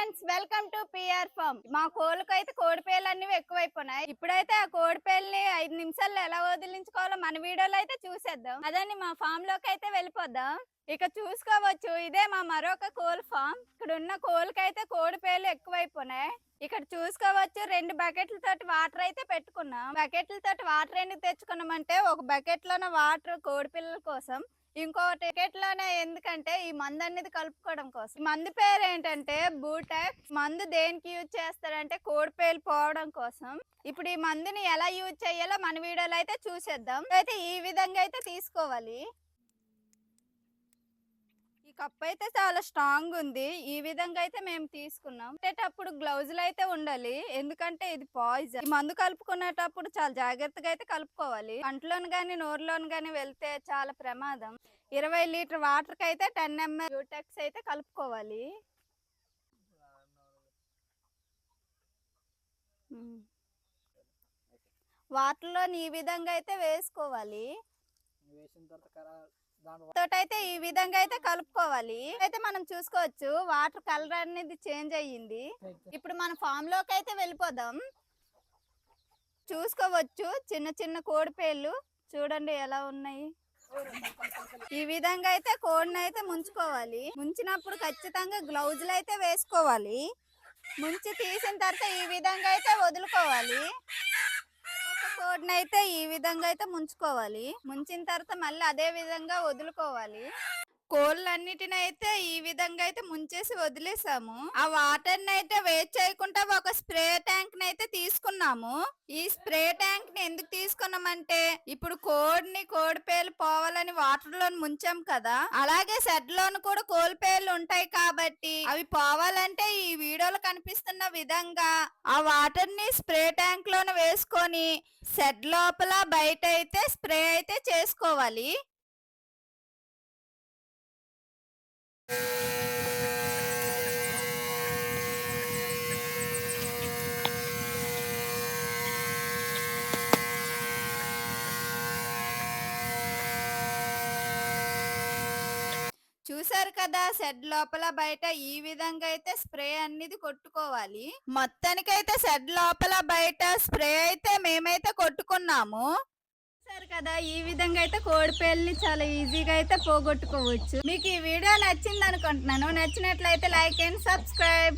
Friends welcome to PR farm. మా కోళ్ళకు అయితే కోడిపేలు అనేవి ఎక్కువైపోయినాయి ఇప్పుడైతే ఆ కోడిపేలని ఐదు నిమిషాల్లో ఎలా వదిలించుకోవాలో మన వీడియోలో అయితే చూసేద్దాం. అదని మా ఫామ్లోకి అయితే వెళ్ళిపోద్దాం. ఇక చూసుకోవచ్చు ఇదే మా మరొక కోల్ ఫామ్ ఇక్కడ ఉన్న కోళ్ళకైతే కోడిపేలు ఎక్కువైపోయినాయి ఇక్కడ చూసుకోవచ్చు రెండు బకెట్ల తోటి వాటర్ అయితే పెట్టుకున్నాం. బకెట్ల తోటి వాటర్ ఎందుకు తెచ్చుకున్నామంటే ఒక బకెట్ లోన వాటర్ కోడిపిల్లల కోసం ఇంకో టికెట్లోనే ఎందుకంటే ఈ మందు అనేది కలుపుకోవడం కోసం. మందు పేరు ఏంటంటే బూటాక్. మందు దేనికి యూజ్ చేస్తారంటే కోడిపేలు పోవడం కోసం. ఇప్పుడు ఈ మందుని ఎలా యూజ్ చేయాలో మన వీడియోలో అయితే చూసేద్దాం. అయితే ఈ విధంగా అయితే తీసుకోవాలి. ఈ కప్ అయితే చాలా స్ట్రాంగ్ ఉంది. ఈ విధంగా అయితే మేము తీసుకున్నాం. పెట్టేటప్పుడు గ్లౌజులు అయితే ఉండాలి. ఎందుకంటే ఇది పాయిజన్. ఈ మందు కలుపుకునేటప్పుడు చాలా జాగ్రత్తగా అయితే కలుపుకోవాలి. కంట్లోని గాని నోరులోను గాని వెళ్తే చాలా ప్రమాదం. ఇరవై లీటర్ వాటర్కి అయితే టెన్ ఎంఎల్ యూటెక్స్ అయితే కలుపుకోవాలి. వాటర్లో ఈ విధంగా అయితే వేసుకోవాలి. వేసిన తర్వాత తోటైతే ఈ విధంగా అయితే కలుపుకోవాలి. అయితే మనం చూసుకోవచ్చు. వాటర్ కలర్ అనేది చేంజ్ అయ్యింది. ఇప్పుడు మన ఫామ్లోకి అయితే వెళ్ళిపోదాం. చూసుకోవచ్చు. చిన్న చిన్న కోడిపేళ్ళు చూడండి ఎలా ఉన్నాయి. ఈ విధంగా అయితే కోడిని అయితే ముంచుకోవాలి. ముంచినప్పుడు ఖచ్చితంగా గ్లౌజులు అయితే వేసుకోవాలి. ముంచి తీసిన తర్వాత ఈ విధంగా అయితే వదులుకోవాలి. ఒక అయితే ఈ విధంగా అయితే ముంచుకోవాలి. ముంచిన తర్వాత మళ్ళీ అదే విధంగా వదులుకోవాలి. కోళ్ళన్నిటిని అయితే ఈ విధంగా అయితే ముంచేసి వదిలేసాము. ఆ వాటర్ని అయితే వేస్ట్ చేయకుండా ఒక స్ప్రే ట్యాంక్ని అయితే తీసుకున్నాము. ఈ స్ప్రే ట్యాంక్ని ఎందుకు తీసుకున్నామంటే ఇప్పుడు కోడిని కోడిపేలు పోవాలని వాటర్లో ముంచాం కదా? అలాగే షెడ్ లోను కూడా కోల్పేర్లు ఉంటాయి కాబట్టి అవి పోవాలంటే ఈ వీడియోలో కనిపిస్తున్న విధంగా ఆ వాటర్ని స్ప్రే ట్యాంక్ లోన వేసుకొని షెడ్ లోపల బయట అయితే స్ప్రే అయితే చేసుకోవాలి. చూసారు కదా షెడ్ లోపల బయట ఈ విధంగా అయితే స్ప్రే అనేది కొట్టుకోవాలి. మొత్తానికైతే షెడ్ లోపల బయట స్ప్రే అయితే మేమైతే కొట్టుకున్నాము. చూసారు కదా ఈ విధంగా అయితే కోడిపేల్ని చాలా ఈజీగా అయితే పోగొట్టుకోవచ్చు. మీకు ఈ వీడియో నచ్చింది అనుకుంటున్నాను నచ్చినట్లయితే లైక్ అండ్ సబ్స్క్రైబ్.